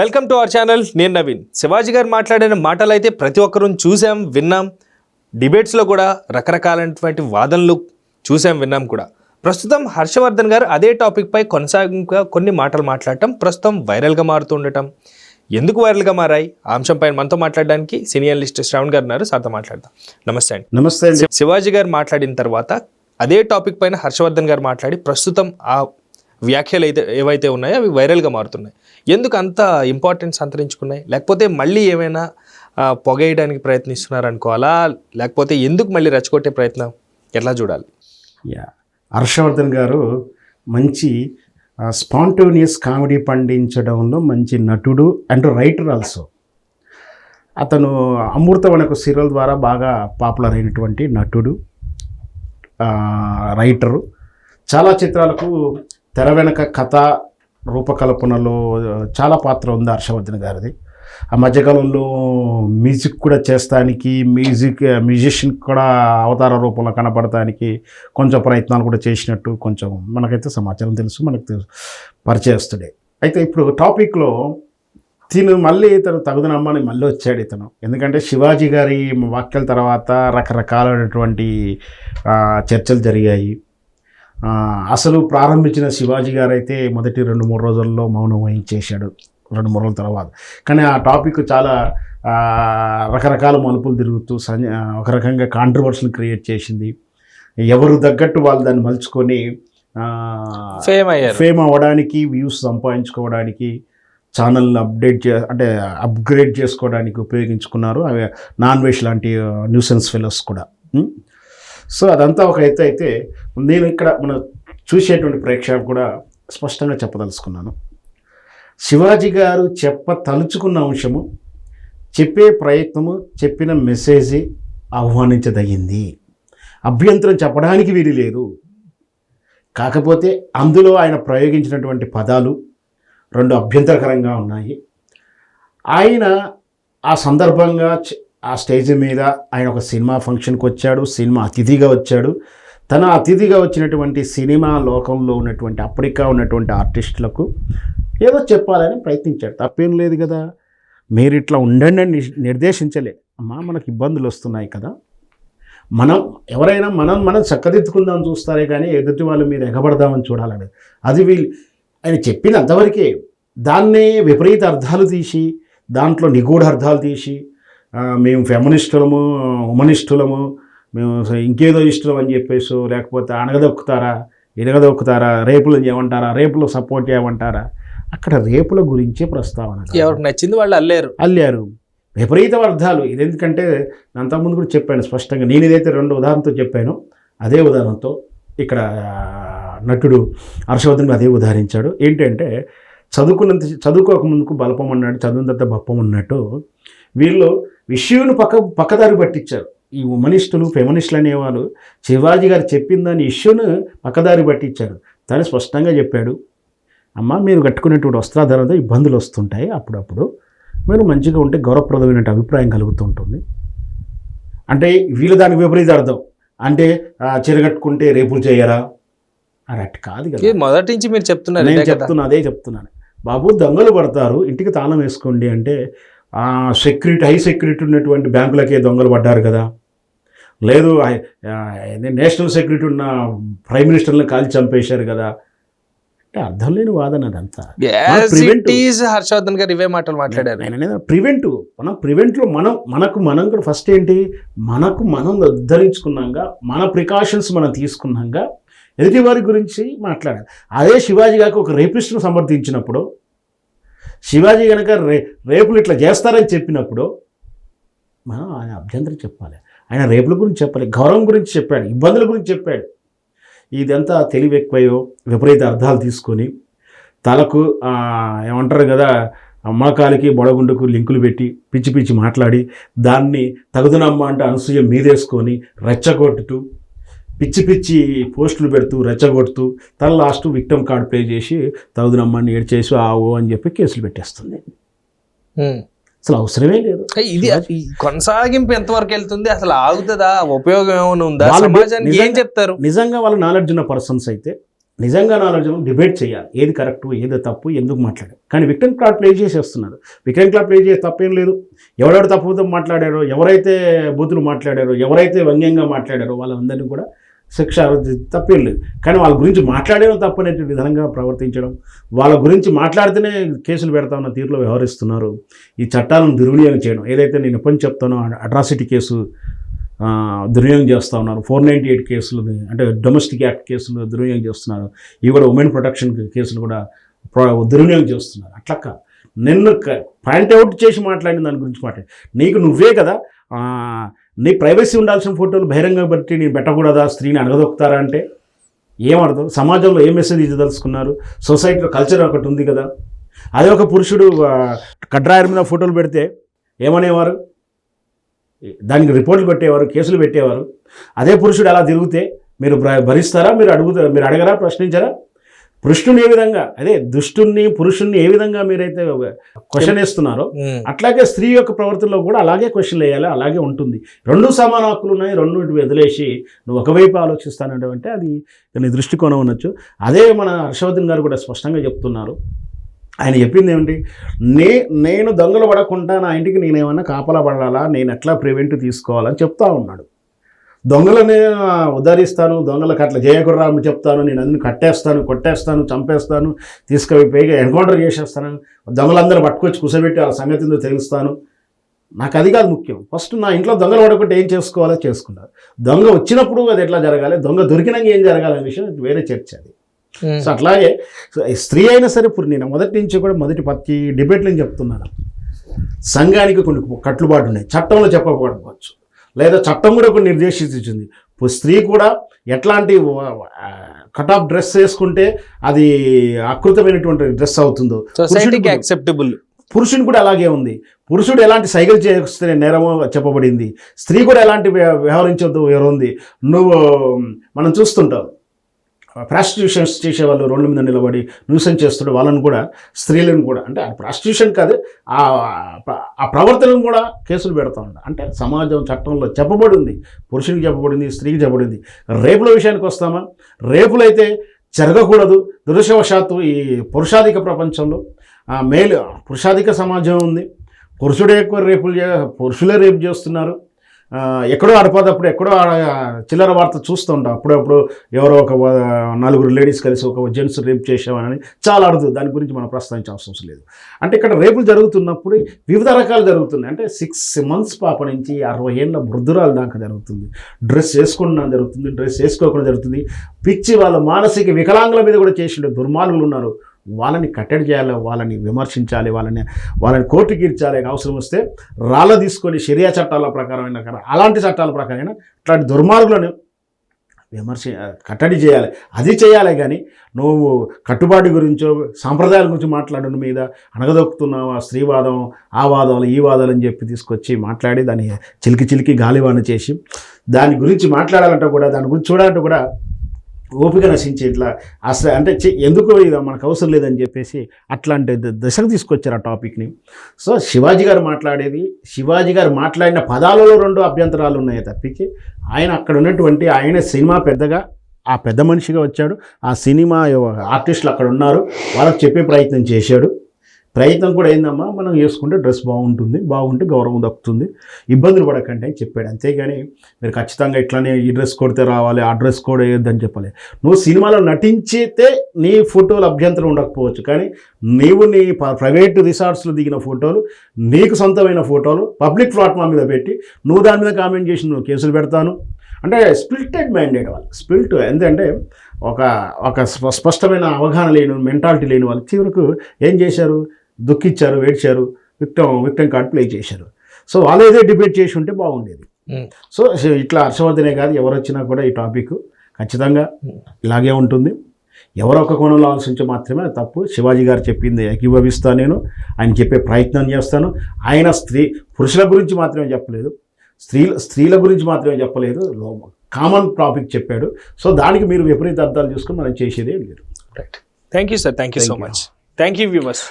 Welcome to our channel నేను నవీన్. శివాజీ గారు మాట్లాడిన మాటలు అయితే ప్రతి ఒక్కరూ చూసాం విన్నాం. డిబేట్స్లో కూడా రకరకాలైనటువంటి వాదనలు చూసాం విన్నాం కూడా. ప్రస్తుతం హర్షవర్ధన్ గారు అదే టాపిక్పై కొనసాగింపుగా కొన్ని మాటలు మాట్లాడటం ప్రస్తుతం వైరల్గా మారుతూ ఉండటం. ఎందుకు వైరల్గా మారాయి? ఆ అంశంపై మనతో మాట్లాడడానికి సీనియర్ లిస్ట్ శ్రవణ్ గారు ఉన్నారు. సార్తో మాట్లాడదాం. నమస్తే అండి. నమస్తే శివాజీ గారు మాట్లాడిన తర్వాత అదే టాపిక్ పైన హర్షవర్ధన్ గారు మాట్లాడి ప్రస్తుతం ఆ వ్యాఖ్యలు అయితే ఏవైతే ఉన్నాయో అవి వైరల్గా మారుతున్నాయి. ఎందుకు అంత ఇంపార్టెన్స్ అంతరించుకున్నాయి? లేకపోతే మళ్ళీ ఏమైనా పొగేయడానికి ప్రయత్నిస్తున్నారు అనుకోవాలా లేకపోతే ఎందుకు మళ్ళీ రెచ్చగొట్టే ప్రయత్నం? ఎట్లా చూడాలి? యా. హర్షవర్ధన్ గారు మంచి స్పాంటోనియస్ కామెడీ పండించడంలో మంచి నటుడు అండ్ రైటర్ ఆల్సో అతను అమృతవనకు సీరియల్ ద్వారా బాగా పాపులర్ అయినటువంటి నటుడు రైటరు చాలా చిత్రాలకు తెర వెనక కథ రూపకల్పనలో చాలా పాత్ర ఉంది హర్షవర్ధన్ గారిది. ఆ మధ్యకాలంలో మ్యూజిక్ కూడా చేస్తానికి మ్యూజిక్ మ్యూజిషియన్ కూడా అవతార రూపంలో కనపడటానికి కొంచెం ప్రయత్నాలు కూడా చేసినట్టు కొంచెం మనకైతే సమాచారం తెలుసు మనకు తెలుసు పరిచయస్తుడే. అయితే ఇప్పుడు టాపిక్లో తిను మళ్ళీ ఇతను తగుదనమ్మని మళ్ళీ వచ్చాడు ఇతను. ఎందుకంటే శివాజీ గారి వాక్యాల తర్వాత రకరకాలైనటువంటి చర్చలు జరిగాయి. అసలు ప్రారంభించిన శివాజీ గారు అయితే మొదటి రెండు మూడు రోజుల్లో మౌనం వహించేశాడు. రెండు మూడు రోజుల తర్వాత. కానీ ఆ టాపిక్ చాలా రకరకాల మలుపులు తిరుగుతూ ఒక రకంగా కాంట్రవర్షియల్ క్రియేట్ చేసింది. ఎవరు తగ్గట్టు వాళ్ళు దాన్ని మలుచుకొని ఫేమ్ అయ్యారు. ఫేమ్ అవ్వడానికి వ్యూస్ సంపాదించుకోవడానికి ఛానల్ అప్డేట్ చే అంటే అప్గ్రేడ్ చేసుకోవడానికి ఉపయోగించుకున్నారు. అవి నాన్ వెజ్ లాంటి న్యూసెన్స్ ఫెలోస్ కూడా? సో అదంతా ఒక ఎత్తు అయితే నేను ఇక్కడ మనం చూసేటువంటి ప్రేక్షకులు కూడా స్పష్టంగా చెప్పదలుచుకున్నాను. శివాజీ గారు చెప్ప తలుచుకున్న అంశము చెప్పే ప్రయత్నము చెప్పిన మెసేజ్ ఆహ్వానించదగింది. అభ్యంతరం చెప్పడానికి వీలు లేదు. కాకపోతే అందులో ఆయన ప్రయోగించినటువంటి పదాలు రెండు అభ్యంతరకరంగా ఉన్నాయి. ఆయన ఆ సందర్భంగా ఆ స్టేజ్ మీద ఆయన ఒక సినిమా ఫంక్షన్కి వచ్చాడు సినిమా అతిథిగా వచ్చాడు. తన అతిథిగా వచ్చినటువంటి సినిమా లోకంలో ఉన్నటువంటి అప్పటికా ఉన్నటువంటి ఆర్టిస్టులకు ఏదో చెప్పాలని ప్రయత్నించాడు. తప్పేం లేదు కదా. మీరు ఇట్లా ఉండండి అని నిర్దేశించలే. అమ్మా మనకు ఇబ్బందులు వస్తున్నాయి కదా. మనం ఎవరైనా మనం మనం చక్కదిద్దుకుందాం చూస్తారే కానీ ఎదుటి వాళ్ళ మీద ఎగబడదామని చూడాలని అది వీళ్ళు ఆయన చెప్పినంతవరకే దాన్నే విపరీత అర్థాలు తీసి దాంట్లో నిగూఢ అర్థాలు తీసి మేము ఫెమనిస్టులము ఉమనిస్టులము మేము ఇంకేదో ఇష్టం అని చెప్పేసి లేకపోతే అనగదొక్కుతారా ఇరగదొక్కుతారా రేపులు చేయమంటారా రేపులు సపోర్ట్ చేయమంటారా అక్కడ రేపుల గురించే ప్రస్తావన. ఎవరికి నచ్చింది వాళ్ళు అల్లేరు. అల్లారు. విపరీత అర్థాలు ఇది ఎందుకంటే అంతకుముందు కూడా చెప్పాను స్పష్టంగా. నేను ఏదైతే రెండు ఉదాహరణతో చెప్పానో అదే ఉదాహరణతో ఇక్కడ నటుడు హర్షవర్ధన్ అదే ఉదాహరించాడు. ఏంటంటే చదువుకున్నంత చదువుకోక ముందుకు బలపం అన్నాడు చదువునంత బప్పం అన్నట్టు వీళ్ళు విషయంను పక్క పక్కదారి పట్టించారు. ఈ ఉమనిస్టులు ఫెమనిస్టులు అనేవాళ్ళు శివాజీ గారు చెప్పిన దాని ఇష్యూను పక్కదారి పట్టించారు. తను స్పష్టంగా చెప్పాడు అమ్మ మీరు కట్టుకునేటువంటి వస్త్రాధారంతో ఇబ్బందులు వస్తుంటాయి. అప్పుడప్పుడు మీరు మంచిగా ఉంటే గౌరవప్రదమైన అభిప్రాయం కలుగుతుంటుంది అంటే వీళ్ళు దానికి విపరీత అర్థం. అంటే ఆ, చీర కట్టుకుంటే రేపులు చేయరా? అని అట్టు కాదు కదా. మొదటి నుంచి మీరు చెప్తున్నారు నేను చెప్తున్నా అదే చెప్తున్నాను. బాబు దొంగలు పడతారు. ఇంటికి తాళం వేసుకోండి అంటే సెక్యూరిటీ హై సెక్యూరిటీ ఉన్నటువంటి బ్యాంకులకే దొంగలు పడ్డారు కదా. లేదు నేషనల్ సెక్యూరిటీ ఉన్న ప్రైమ్ మినిస్టర్ని కాల్చి చంపేశారు కదా. అంటే అర్థం లేని వాదన అదంతా. హర్షవర్ధన్ గారు ఇవే మాటలు మాట్లాడారు. నేను ప్రివెంట్. మనం ప్రివెంట్లో మనం మనకు మనం కూడా ఫస్ట్ ఏంటి మనకు మనం ఉద్ధరించుకున్నాక మన ప్రికాషన్స్ మనం తీసుకున్నాక ఎదుటి వారి గురించి మాట్లాడాలి. అదే శివాజీ గారికి ఒక రేపిస్ట్ను సమర్థించినప్పుడు శివాజీ కనుక రే రేపులు ఇట్లా చేస్తారని చెప్పినప్పుడు మనం ఆయన అభ్యంతరం చెప్పాలి. ఆయన రేపుల గురించి చెప్పాలి గౌరవం గురించి చెప్పాడు ఇబ్బందుల గురించి చెప్పాడు. ఇదంతా తెలివి ఎక్కువయో విపరీత అర్థాలు తీసుకొని తలకు ఏమంటారు కదా అమ్మకాలకి బొడగుండుకు లింకులు పెట్టి పిచ్చి పిచ్చి మాట్లాడి దాన్ని తగుదనమ్మ అంటే అనసూయ మీదేసుకొని రెచ్చగొట్టుతూ పిచ్చి పిచ్చి పోస్టులు పెడుతూ రెచ్చగొడుతూ తన లాస్ట్ విక్టమ్ కార్డ్ ప్లే చేసి తగుదనమ్మని ఏడ్చేసి ఆవు అని చెప్పి కేసులు పెట్టేస్తుంది. అసలు అవసరమే లేదు. ఇది కొనసాగింపు ఎంతవరకు వెళ్తుంది? అసలు ఆగుతుందా? ఉపయోగం ఏమైనా ఉందా? సమాజానికి ఏం చెప్తారు? నిజంగా వాళ్ళ నాలెడ్జ్ ఉన్న పర్సన్స్ అయితే నిజంగా నాలెడ్జ్ డిబేట్ చేయాలి. ఏది కరెక్ట్ ఏది తప్పు ఎందుకు మాట్లాడారు? కానీ విక్టమ్ క్లాట్ ప్లే చేసేస్తున్నారు. విక్టమ్ క్లాట్ ప్లే చేసే తప్పేం లేదు. ఎవరెవరు తప్పుతో మాట్లాడారో ఎవరైతే బూతులు మాట్లాడారో ఎవరైతే వ్యంగ్యంగా మాట్లాడారో వాళ్ళందరినీ కూడా శిక్ష తప్పేం లేదు. కానీ వాళ్ళ గురించి మాట్లాడడం తప్పనే విధంగా ప్రవర్తించడం వాళ్ళ గురించి మాట్లాడితేనే కేసులు పెడతా ఉన్న తీరులో వ్యవహరిస్తున్నారు. ఈ చట్టాలను దుర్వినియోగం చేయడం ఏదైతే నేను ఎప్పుడు చెప్తానో అట్రాసిటీ కేసు దుర్వినియోగం చేస్తూ ఉన్నారు. ఫోర్ నైంటీ ఎయిట్ కేసులు అంటే డొమెస్టిక్ యాక్ట్ కేసులు దుర్వినియోగం చేస్తున్నారు. ఇవి కూడా ఉమెన్ ప్రొటెక్షన్ కేసులు కూడా దుర్వినియోగం చేస్తున్నారు. అట్లా కాదు నిన్ను పాయింట్ అవుట్ చేసి మాట్లాడిన దాని గురించి మాట్లాడి నీకు నువ్వే కదా నీ ప్రైవసీ ఉండాల్సిన ఫోటోలు బహిరంగ బట్టి నేను పెట్టకూడదా? స్త్రీని అడగదొక్కుతారా అంటే? ఏమర్థం? సమాజంలో ఏ మెసేజ్ ఇచ్చదలుచుకున్నారు సొసైటీలో కల్చర్ ఒకటి ఉంది కదా. అదే ఒక పురుషుడు కడ్రాయర్ మీద ఫోటోలు పెడితే ఏమనేవారు? దానికి రిపోర్ట్లు పెట్టేవారు కేసులు పెట్టేవారు. అదే పురుషుడు అలా తిరిగితే మీరు భరిస్తారా? మీరు అడుగుతారా? మీరు అడగరా? ప్రశ్నించరా? పురుషుని ఏ విధంగా? అదే దుష్టుణ్ణి పురుషుణ్ణి ఏ విధంగా మీరైతే క్వశ్చన్ వేస్తున్నారో. అట్లాగే స్త్రీ యొక్క ప్రవర్తనలో కూడా అలాగే క్వశ్చన్లు వేయాలి అలాగే ఉంటుంది. రెండు సమాన హక్కులు ఉన్నాయి రెండు వదిలేసి నువ్వు ఒకవైపు ఆలోచిస్తానంటే అది నీ దృష్టికోణం ఉండొచ్చు. అదే మన హర్షవర్ధన్ గారు కూడా స్పష్టంగా చెప్తున్నారు. ఆయన చెప్పింది ఏమిటి? నే నేను దొంగలు పడకుండా నా ఇంటికి నేను ఏమన్నా కాపలా పడాలా? నేను ఎట్లా ప్రివెంట్ తీసుకోవాలని చెప్తా ఉన్నాడు. దొంగలని ఆ, ఉద్ధరిస్తాను దొంగలకు అట్లా అని చెప్తాను నేను అన్ని కట్టేస్తాను కొట్టేస్తాను చంపేస్తాను తీసుకుపోయి పైగా ఎన్కౌంటర్ చేసేస్తాను దొంగలందరూ పట్టుకొచ్చి కూర్చోబెట్టి వాళ్ళ సంగతి తెలుస్తాను. నాకు అది కాదు ముఖ్యం. ఫస్ట్ నా ఇంట్లో దొంగలు పడకుంటే ఏం చేసుకోవాలో చేసుకుంటారు దొంగ వచ్చినప్పుడు అది ఎట్లా జరగాలి? దొంగ దొరికినాక ఏం జరగాలి అనే విషయం వేరే చర్చ అది. సో అట్లాగే స్త్రీ అయినా సరే ఇప్పుడు నేను మొదటి నుంచి కూడా మొదటి పత్తి డిబేట్లు నేను చెప్తున్నాను. సంఘానికి కొన్ని కట్టుబాటు ఉన్నాయి. చట్టంలో చెప్పకపోవచ్చు. లేదా చట్టం కూడా కొన్ని నిర్దేశించింది స్త్రీ కూడా ఎట్లాంటి కట్ ఆఫ్ డ్రెస్ వేసుకుంటే అది ఆకృతమైనటువంటి డ్రెస్ అవుతుందో. యాక్సెప్టబుల్. పురుషుని కూడా అలాగే ఉంది. పురుషుడు ఎలాంటి సైకిల్ చేస్తే నేరమో చెప్పబడింది. స్త్రీ కూడా ఎలాంటి వ్య- వ్యవహరించొద్దు ఉంది నువ్వు మనం చూస్తుంటాం. ప్రాస్టిట్యూషన్స్ చేసేవాళ్ళు రోడ్ల మీద నిలబడి న్యూసెన్స్ చేస్తుంటే వాళ్ళని కూడా స్త్రీలను కూడా అంటే ప్రాస్టిట్యూషన్ కాదు ఆ ఆ ప్రవర్తనను కూడా కేసులు పెడతా ఉండే అంటే సమాజం చట్టంలో చెప్పబడి ఉంది పురుషునికి చెప్పబడింది స్త్రీకి చెప్పబడింది. రేపుల విషయానికి వస్తామా? రేపులైతే జరగకూడదు. దురదృష్టవశాత్తు ఈ పురుషాధిక ప్రపంచంలో మేలు పురుషాధిక సమాజం ఉంది. పురుషుడే ఎక్కువ రేపులు చే పురుషులే రేపు చేస్తున్నారు. ఎక్కడో ఆడిపోతప్పుడు ఎక్కడో చిల్లర వార్త చూస్తూ ఉంటాం అప్పుడప్పుడు ఎవరో ఒక నలుగురు లేడీస్ కలిసి ఒక జెంట్స్ రేప్ చేసామని చాలా అడుగుతుంది దాని గురించి మనం ప్రస్తావించే అవసరం లేదు. అంటే ఇక్కడ రేపులు జరుగుతున్నప్పుడు వివిధ రకాలు జరుగుతున్నాయి. అంటే సిక్స్ మంత్స్ పాప నుంచి అరవై ఏళ్ళ వృద్ధురాలు దాకా జరుగుతుంది. డ్రెస్ వేసుకుండా జరుగుతుంది. డ్రెస్ వేసుకోకుండా జరుగుతుంది. పిచ్చి వాళ్ళ మానసిక వికలాంగుల మీద కూడా చేసిండే దుర్మార్గులు ఉన్నారు. వాళ్ళని కట్టడి చేయాలి వాళ్ళని విమర్శించాలి వాళ్ళని వాళ్ళని కోర్టు ఇచ్చాలి అవసరం వస్తే రాళ్ళ తీసుకొని షరియా చట్టాల ప్రకారమైన కదా, అలాంటి చట్టాల ప్రకారమైన ఇట్లాంటి దుర్మార్గులను విమర్శ కట్టడి చేయాలి. అది చేయాలి కానీ నువ్వు కట్టుబాటు గురించో సాంప్రదాయాల గురించి మాట్లాడడం మీద అణగదొక్కుతున్నావు ఆ స్త్రీవాదం ఆ వాదాలు ఈ వాదాలు అని చెప్పి తీసుకొచ్చి మాట్లాడి దాన్ని చిలికి చిలికి గాలివాన చేసి దాని గురించి మాట్లాడాలంటే కూడా దాని గురించి చూడాలంటే కూడా ఓపిక నశించి ఇట్లా అసలు అంటే ఎందుకు ఇది మనకు అవసరం లేదని చెప్పేసి అట్లాంటి ద- దశకు తీసుకొచ్చారు ఆ టాపిక్ని. సో శివాజీ గారు మాట్లాడేది శివాజీ గారు మాట్లాడిన పదాలలో రెండు అభ్యంతరాలు ఉన్నాయి తప్పించి ఆయన అక్కడ ఉన్నటువంటి ఆయన సినిమా పెద్దగా ఆ పెద్ద మనిషిగా వచ్చాడు ఆ సినిమా ఆర్టిస్టులు అక్కడ ఉన్నారు వాళ్ళకి చెప్పే ప్రయత్నం చేశాడు. ప్రయత్నం కూడా ఏందమ్మా? మనం వేసుకుంటే డ్రెస్ బాగుంటుంది బాగుంటే గౌరవం దక్కుతుంది ఇబ్బందులు పడకండి అని చెప్పాడు. అంతేగాని మీరు ఖచ్చితంగా ఇట్లానే ఈ డ్రెస్ కొడితే రావాలి ఆ డ్రెస్ కోడ్ వేయొద్దని చెప్పలే. నువ్వు సినిమాలో నటించితే నీ ఫోటోలు అభ్యంతరం ఉండకపోవచ్చు. కానీ నీవు నీ ప- ప్రైవేట్ రిసార్ట్స్లో దిగిన ఫోటోలు నీకు సొంతమైన ఫోటోలు పబ్లిక్ ప్లాట్ఫామ్ మీద పెట్టి నువ్వు దాని మీద కామెంట్ చేసి నువ్వు కేసులు పెడతాను. అంటే స్పిల్టెడ్ మైండెడ్ వాళ్ళు స్పిల్ట్ ఎందుకంటే ఒక ఒక స్ప- స్పష్టమైన అవగాహన లేని మెంటాలిటీ లేని వాళ్ళు చివరకు ఏం చేశారు? దుఃఖించారు ఏడ్చారు విక్టమ్ విక్టమ్ కార్డ్ ప్లే చేశారు. సో వాళ్ళు ఏదో డిబేట్ చేసి ఉంటే బాగుండేది. సో ఇట్లా హర్షవర్ధనే కాదు ఎవరు వచ్చినా కూడా ఈ టాపిక్ ఖచ్చితంగా ఇలాగే ఉంటుంది. ఎవరో ఒక కోణంలో ఆలోచించి మాత్రమే తప్పు. శివాజీ గారు చెప్పింది ఏకీభవిస్తాను నేను. ఆయన చెప్పే ప్రయత్నం చేస్తాను. ఆయన స్త్రీ పురుషుల గురించి మాత్రమే చెప్పలేదు. స్త్రీల స్త్రీల గురించి మాత్రమే చెప్పలేదు. కామన్ టాపిక్ చెప్పాడు. సో దానికి మీరు విపరీత అర్థాలు చూసుకొని మనం చేసేదే లేదు. Right thank you sir thank you so. Much thank you viewers